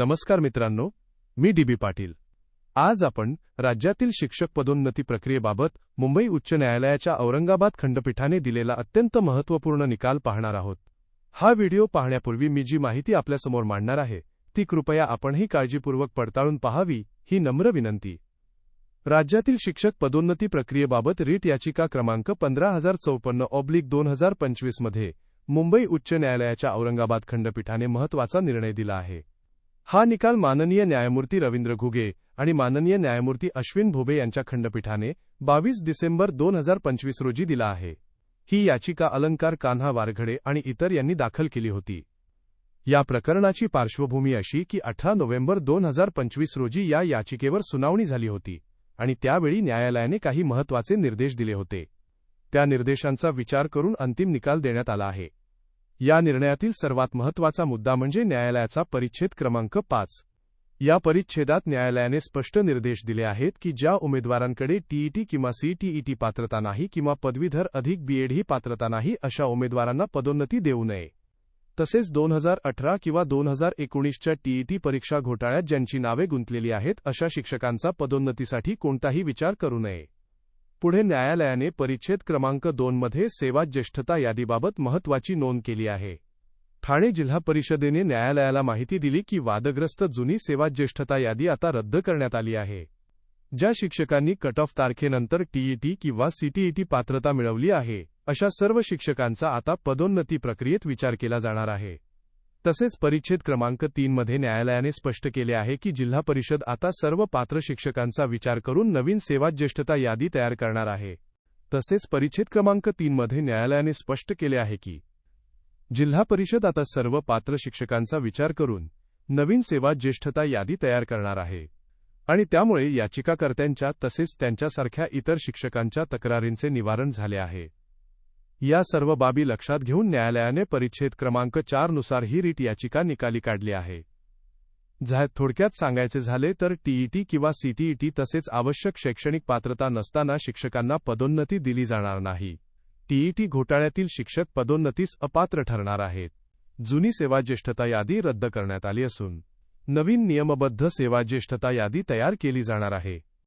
नमस्कार मित्रांनो मी डी बी पाटील. आज आपण राज्यातील शिक्षक पदोन्नती प्रक्रियेबाबत मुंबई उच्च न्यायालयाच्या औरंगाबाद खंडपीठाने दिलेला अत्यंत महत्त्वपूर्ण निकाल पाहणार आहोत. हा व्हिडिओ पाहण्यापूर्वी मी जी माहिती आपल्यासमोर मांडणार आहे ती कृपया आपणही काळजीपूर्वक पडताळून पाहावी ही नम्र विनंती. राज्यातील शिक्षक पदोन्नती प्रक्रियेबाबत रीट याचिका क्रमांक पंधरा हजार चौपन्न ऑब्लिक दोन हजार पंचवीसमध्ये मुंबई उच्च न्यायालयाच्या औरंगाबाद खंडपीठाने महत्त्वाचा निर्णय दिला आहे. हा निकाल माननीय न्यायमूर्ती रवींद्र घुगे आणि माननीय न्यायमूर्ती अश्विन भोबे यांच्या खंडपीठाने बावीस डिसेंबर दोन हजार पंचवीस रोजी दिला आहे. ही याचिका अलंकार कान्हा वारघडे आणि इतर यांनी दाखल केली होती. या प्रकरणाची पार्श्वभूमी अशी की अठरा नोव्हेंबर दोन हजार पंचवीस रोजी या याचिकेवर सुनावणी झाली होती आणि त्यावेळी न्यायालयाने काही महत्त्वाचे निर्देश दिले होते. त्या निर्देशांचा विचार करून अंतिम निकाल देण्यात आला आहे. या निर्णयातील सर्वात महत्त्वाचा मुद्दा म्हणजे न्यायालयाचा परिच्छेद क्रमांक पाच. या परिच्छेदात न्यायालयाने स्पष्ट निर्देश दिले आहेत की ज्या उमेदवारांकडे टीईटी किंवा सीटीईटी पात्रता नाही किंवा पदवीधर अधिक बीएड ही पात्रता नाही अशा उमेदवारांना पदोन्नती देऊ नये. तसेच दोन हजार अठरा किंवा दोन हजार एकोणीसच्या टीईटी परीक्षा घोटाळ्यात ज्यांची नावे गुंतलेली आहेत अशा शिक्षकांचा पदोन्नतीसाठी कोणताही विचार करू नये. पुढे न्यायालयाने परिच्छेद क्रमांक दोनमध्ये सेवा ज्येष्ठता यादीबाबत महत्त्वाची नोंद केली आहे. ठाणे जिल्हा परिषदेने न्यायालयाला माहिती दिली की वादग्रस्त जुनी सेवा ज्येष्ठता यादी आता रद्द करण्यात आली आहे. ज्या शिक्षकांनी कट ऑफ तारखेनंतर टीईटी किंवा सीटीईटी पात्रता मिळवली आहे अशा सर्व शिक्षकांचा आता पदोन्नती प्रक्रियेत विचार केला जाणार आहे. तसेच परिच्छेद क्रमांक तीन मध्ये न्यायालयाने स्पष्ट केले आहे की जिल्हा परिषद आता सर्व पात्र शिक्षकांचा विचार करून नवीन सेवा ज्येष्ठता यादी तयार करणार आहे. तसेच परिच्छेद क्रमांक तीन मध्ये न्यायालयाने स्पष्ट केले आहे की जिल्हा परिषद आता सर्व पात्र शिक्षकांचा विचार करून नवीन सेवा ज्येष्ठता यादी तयार करणार आहे. आणि त्यामुळे याचिकाकर्त्यांच्या तसेच त्यांच्यासारख्या इतर शिक्षकांच्या तक्रारींचे निवारण झाले आहे. या सर्व बाबी लक्षात घेऊन न्यायालयाने परिच्छेद क्रमांक चारनुसार ही रीट याचिका निकाली काढली आहे. झायत थोडक्यात सांगायचे झाले तर टीईटी किंवा सीटीईटी तसेच आवश्यक शैक्षणिक पात्रता नसताना शिक्षकांना पदोन्नती दिली जाणार नाही. टीईटी घोटाळ्यातील शिक्षक पदोन्नतीस अपात्र ठरणार आहेत. जुनी सेवा ज्येष्ठता यादी रद्द करण्यात आली असून नवीन नियमबद्ध सेवा ज्येष्ठता यादी तयार केली जाणार आहे.